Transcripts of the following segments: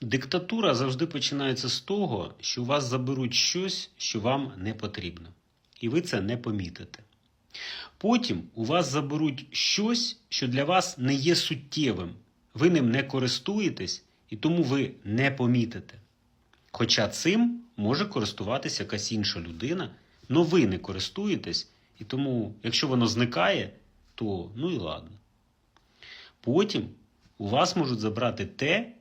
Диктатура завжди починається з того, що у вас заберуть щось, що вам не потрібно. І ви це не помітите. Потім у вас заберуть щось, що для вас не є суттєвим. Ви ним не користуєтесь, і тому ви не помітите. Хоча цим може користуватися якась інша людина, але ви не користуєтесь, і тому, якщо воно зникає, то ну і ладно. Потім у вас можуть забрати те,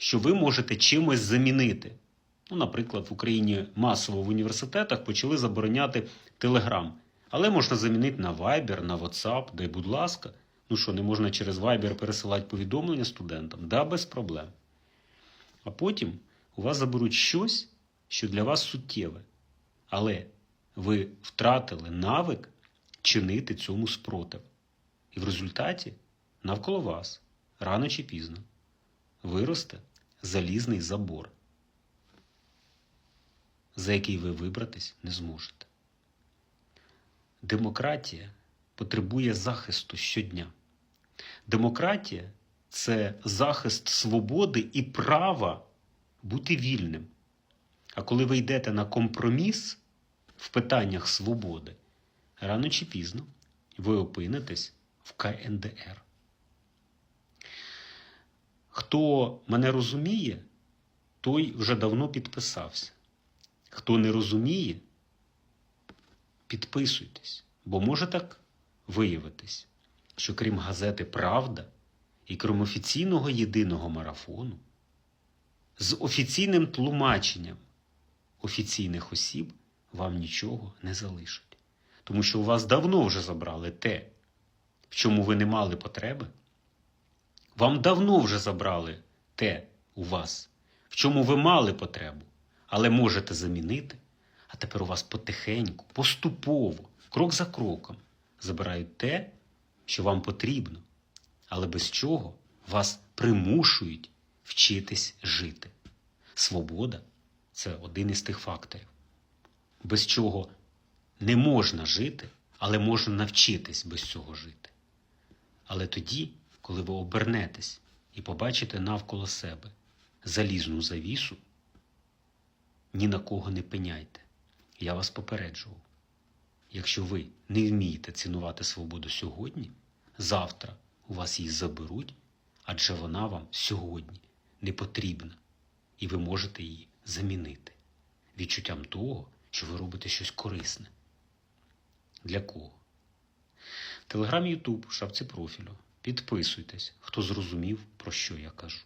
що ви можете чимось замінити. Ну, наприклад, в Україні масово в університетах почали забороняти Телеграм. Але можна замінити на Viber, на WhatsApp, дай будь ласка. Ну що, не можна через Viber пересилати повідомлення студентам? Да, без проблем. А потім у вас заберуть щось, що для вас суттєве. Але ви втратили навик чинити цьому спротив. І в результаті навколо вас, рано чи пізно, виросте залізний забор, за який ви вибратись не зможете. Демократія потребує захисту щодня. Демократія це захист свободи і права бути вільним. А коли ви йдете на компроміс в питаннях свободи, рано чи пізно ви опинитесь в КНДР. Хто мене розуміє, той вже давно підписався. Хто не розуміє, підписуйтесь, бо може так виявитись, що крім газети Правда і крім офіційного єдиного марафону, з офіційним тлумаченням офіційних осіб вам нічого не залишать. Тому що у вас давно вже забрали те, в чому ви не мали потреби. Вам давно вже забрали те у вас, в чому ви мали потребу, але можете замінити. А тепер у вас потихеньку, поступово, крок за кроком забирають те, що вам потрібно, але без чого вас примушують вчитись жити. Свобода це один із тих факторів, без чого не можна жити, але можна навчитись без цього жити. Але тоді, коли ви обернетесь і побачите навколо себе залізну завісу, ні на кого не пеняйте. Я вас попереджував. Якщо ви не вмієте цінувати свободу сьогодні, завтра у вас її заберуть, адже вона вам сьогодні не потрібна, і ви можете її замінити відчуттям того, що ви робите щось корисне. Для кого? Телеграм, Ютуб, шапці профілю. Підписуйтесь, хто зрозумів, про що я кажу.